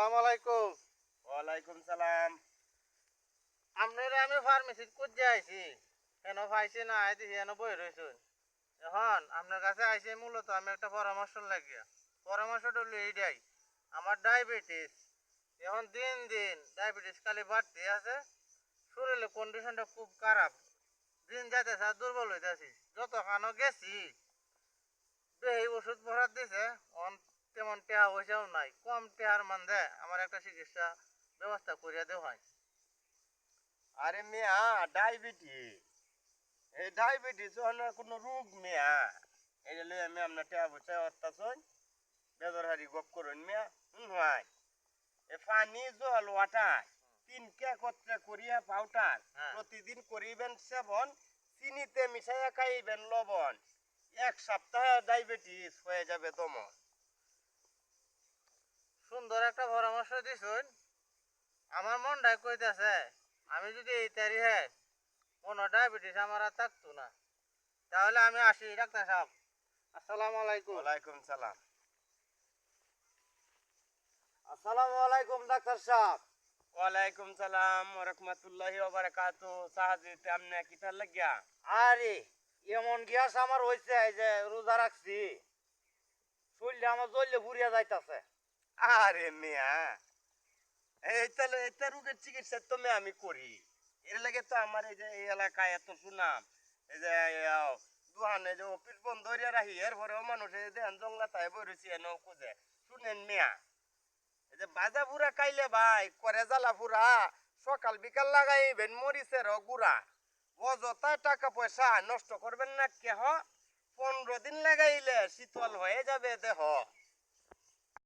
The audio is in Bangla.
আসসালামু আলাইকুম। ওয়ালাইকুম সালাম। আপনারা আমি আইছি। কেন পাইছি না আইতে এনে বই এখন আপনার কাছে আইছি মূলত আমি একটা পরামর্শ লাগিয়া। পরামর্শটা হলো এইটাই আমার ডায়াবেটিস এখন দিন দিন ডায়াবেটিস খালি বাড়তে আছে। শরীরের কন্ডিশনটা খুব খারাপ। দিন যাইতে স্যার দুর্বল হইতেছি। যত খানো গেছি এই ওষুধ ভরাত দিছে অন তেমন টেহা পয়সাও নাই কম টেহার মান দেয় আমার একটা চিকিৎসা ব্যবস্থা করিয়া দেওয়া হয়। আরে মিয়া ডায়াবেটিস। এই ডায়াবেটিস কোনো রোগ মিয়া। এই যে লই আমি আপনার টেয়া বুঝে অত্যাচন বেদর হারি গপ করুন মিয়া। হুম হয়। এ পানি জল ওয়াটার তিনটা কত্রে করিয়া পাউডার হ্যাঁ। প্রতিদিন করিবেন সেবন চিনিতে মিশাইয়া খাইবেন লবণ। এক সপ্তাহে ডায়াবেটিস হয়ে যাবে দমন। সুন্দর একটা পরামর্শ দিছুন। আমার মনটাই কইতাছে আমি যদি এই তারিখে কোনো ডায়াবেটিস আমার আর থাকতো না তাহলে আমি আসি ডাক্তার সাহেব। আসসালামু আলাইকুম। ওয়ালাইকুম সালাম। আসসালামু আলাইকুম ডাক্তার সাহেব। ওয়ালাইকুম সালাম রহমতুল্লাহি ওবারাকাতু সাহায্যতে আমনে কিতা লাগিয়া? আরে এমন গ্যাস আমার হয়েছে যে রোজা রাখছি। শরীরটা আমার জ্বললে ফুরিয়া যাইতাছে। আরে মিয়া, এই তাহলে এটা রোগের চিকিৎসা তো মেয়ে আমি করি। এর লাগে তো আমার এই যে এই এলাকায় এত সুনাম, এই যে দুহানে যে অফিস বন্ধ হইয়া রাখি এর পরেও মানুষ এই যে জঙ্গলা তাই বইছি এনে খুঁজে শুনেন মিয়া, এই যে বাজা পুরা খাইলে ভাই, করে জ্বালা পুরা সকাল বিকাল লাগাইবেন মরিচের গুড়া। অযথা টাকা পয়সা নষ্ট করবেন না কেহ, পনেরো দিন লাগাইলে শীতল হয়ে যাবে দেহ।